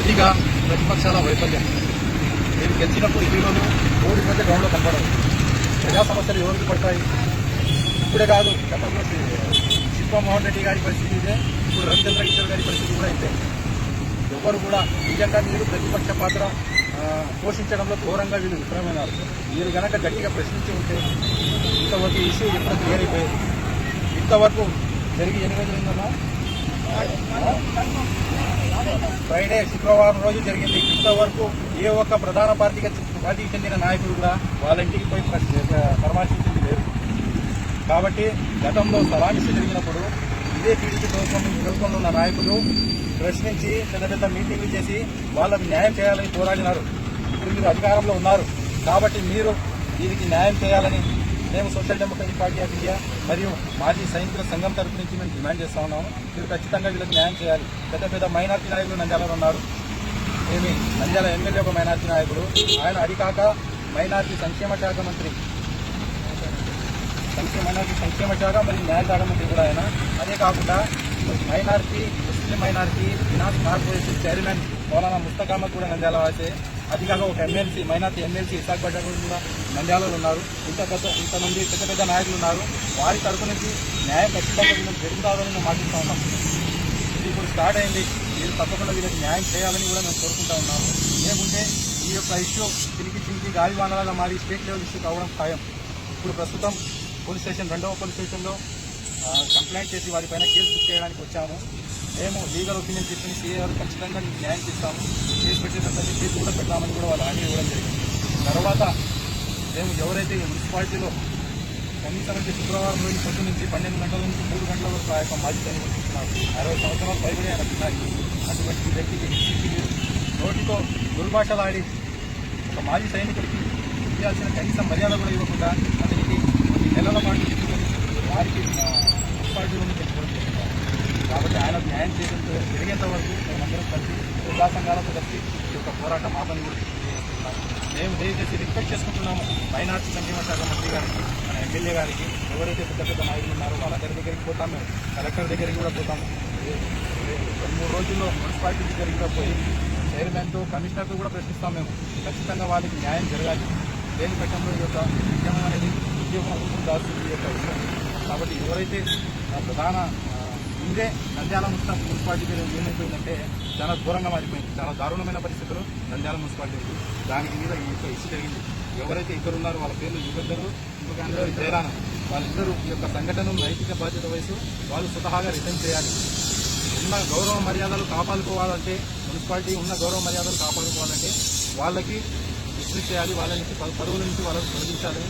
పూర్తిగా ప్రతిపక్షాల వైఫల్యం. మీరు గెలిచినప్పుడు హీరోలు ఓడిపోతే గ్రౌండ్లో కనపడదు ప్రజా సమస్యలు ఎవరికి పడతాయి? ఇప్పుడే కాదు గతంలో శిల్పమోహన్ రెడ్డి గారి పరిస్థితి ఇదే ఇప్పుడు రవిచంద్ర కిషోర్ గారి పరిస్థితి కూడా ఇదే. ఎవరు కూడా నిజంగా మీరు ప్రతిపక్ష పాత్ర పోషించడంలో ఘోరంగా వీళ్ళు విఫలమైనారు. మీరు గనక గట్టిగా ప్రశ్నించి ఉంటే ఇంతవరకు ఈ ఇష్యూ ఎప్పుడు క్లియర్ అయిపోయేది? ఇంతవరకు జరిగి ఎన్ని రోజులు ఉందమ్మా ఫ్రైడే శుక్రవారం రోజు జరిగింది. ఇంతవరకు ఏ ఒక్క ప్రధాన పార్టీకి పార్టీకి చెందిన నాయకుడు కూడా వాళ్ళ ఇంటికి పోయి పరామర్శించింది లేదు. కాబట్టి గతంలో సలామిసి జరిగినప్పుడు ఇదే టీడీపీ ప్రభుత్వం ప్రభుత్వంలో ఉన్న నాయకులు ప్రశ్నించి పెద్ద పెద్ద మీటింగ్లు చేసి వాళ్ళకి న్యాయం చేయాలని పోరాడినారు. ఇప్పుడు మీరు అధికారంలో ఉన్నారు. కాబట్టి మీరు దీనికి న్యాయం చేయాలని మేము social democratic party of India మరియు మాజీ సైనికుల సంఘం తరపు నుంచి మేము డిమాండ్ చేస్తా ఉన్నాము. మీరు ఖచ్చితంగా వీళ్ళకి న్యాయం చేయాలి. పెద్ద పెద్ద మైనార్టీ నాయకులు నంద్యాలలో ఉన్నారు. ఏమి? నంద్యాల ఎమ్మెల్యే ఒక మైనార్టీ నాయకుడు. ఆయన అడికాక మైనార్టీ సంక్షేమ శాఖ మంత్రి. సంక్షేమ మైనార్టీ సంక్షేమ శాఖ మరియు న్యాయ శాఖ మంత్రి కూడా ఆయన. అదే కాకుండా minority Muslim minority finance corporation chairman Maulana ముస్తకామ కూడా నంద్యాల వాసే. అది కాక ఒక ఎమ్మెల్సీ మైనార్టీ ఎమ్మెల్సీ విశాఖపట్నం కూడా నంద్యాలలో ఉన్నారు. ఇంత పెద్ద ఇంతమంది పెద్ద పెద్ద నాయకులు ఉన్నారు. వారి తరపు నుంచి న్యాయం ఖచ్చితంగా వీళ్ళకి జరుగుతారని మేము ఆశిస్తా ఉన్నాం. ఇది ఇప్పుడు స్టార్ట్ అయింది. మీరు తప్పకుండా వీళ్ళకి న్యాయం చేయాలని కూడా మేము కోరుకుంటా ఉన్నాము. లేకుంటే ఈ యొక్క ఇష్యూ తిరిగి తిరిగి గాలి వానలాగా మారి స్టేట్ లెవెల్ ఇష్యూ కావడం ఖాయం. ఇప్పుడు ప్రస్తుతం పోలీస్ స్టేషన్ రెండవ పోలీస్ స్టేషన్లో కంప్లైంట్ చేసి వారిపైన కేసు బుక్ చేయడానికి వచ్చాము. మేము లీగల్ ఒపీనియన్ తీసుకుని సీఏ గారు ఖచ్చితంగా న్యాయం చేస్తాము. కేసు పెట్టేటప్పుడు కేసు కూడా పెట్టామని కూడా వాళ్ళు హామీ ఇవ్వడం జరిగింది. తర్వాత మేము ఎవరైతే మున్సిపాలిటీలో కనీసం అంటే శుక్రవారం రోజు పొద్దు నుంచి పన్నెండు గంటల నుంచి మూడు గంటల వరకు ఆ యొక్క మాజీ సైనికులు అరవై సంవత్సరాలు పైబడి ఆయన అటువంటి వ్యక్తికి నోటితో దుర్భాషలాడి ఒక మాజీ సైనికుడికి ఇవ్వాల్సిన కనీసం మర్యాద కూడా ఇవ్వకుండా అతనికి కొన్ని నెలల పాటు వారికి ఆ, మున్సిపాలిటీలో పెట్టుకోవడం జరిగింది. కాబట్టి ఆయన న్యాయం చేయడం జరిగేంత వరకు మేమందరం కలిసి ప్రజా సంఘాలతో కలిసి ఈ యొక్క పోరాటం ఆపని కూడా మేము దయచేసి రిక్వెస్ట్ చేసుకుంటున్నాము మైనార్టీ సంక్షేమ శాఖ మంత్రి గారికి మన ఎమ్మెల్యే గారికి ఎవరైతే పెద్ద పెద్ద నాయకులు ఉన్నారో వాళ్ళందరి దగ్గరికి పోతాం మేము కలెక్టర్ దగ్గరికి కూడా పోతాము. రెండు మూడు రోజుల్లో మున్సిపాలిటీ దగ్గరికి కూడా పోయి చైర్మన్తో కమిషనర్తో కూడా ప్రశ్నిస్తాం మేము. ఖచ్చితంగా వాళ్ళకి న్యాయం జరగాలి. దేని పెట్టడంలో ఈ యొక్క ఉద్యమం అనేది ఉద్యోగం దాస్తుంది ఈ యొక్క విషయం కాబట్టి ఎవరైతే ప్రధాన ఇదే నంద్యాల మున్సిపల్ మున్సిపాలిటీ మీద ఏమైపోయిందంటే చాలా ఘోరంగా మారిపోయింది. చాలా దారుణమైన పరిస్థితులు నంద్యాల మున్సిపాలిటీ ఉంది. దానికి మీద ఈ యొక్క ఇష్యూ జరిగింది. ఎవరైతే ఇద్దరు ఉన్నారో వాళ్ళ పేర్లు యుగద్దరు ఇంకొక అందరూ జయరాన వాళ్ళిద్దరూ ఈ యొక్క సంఘటనను నైతిక బాధ్యత వయసు వాళ్ళు స్వతహాగా రిటర్న్ చేయాలి. ఉన్న గౌరవ మర్యాదలు కాపాడుకోవాలంటే మున్సిపాలిటీ ఉన్న గౌరవ మర్యాదలు కాపాడుకోవాలంటే వాళ్ళకి రిస్ట్రిక్ట్ చేయాలి వాళ్ళ నుంచి పదవుల నుంచి వాళ్ళకి తొలగించాలి.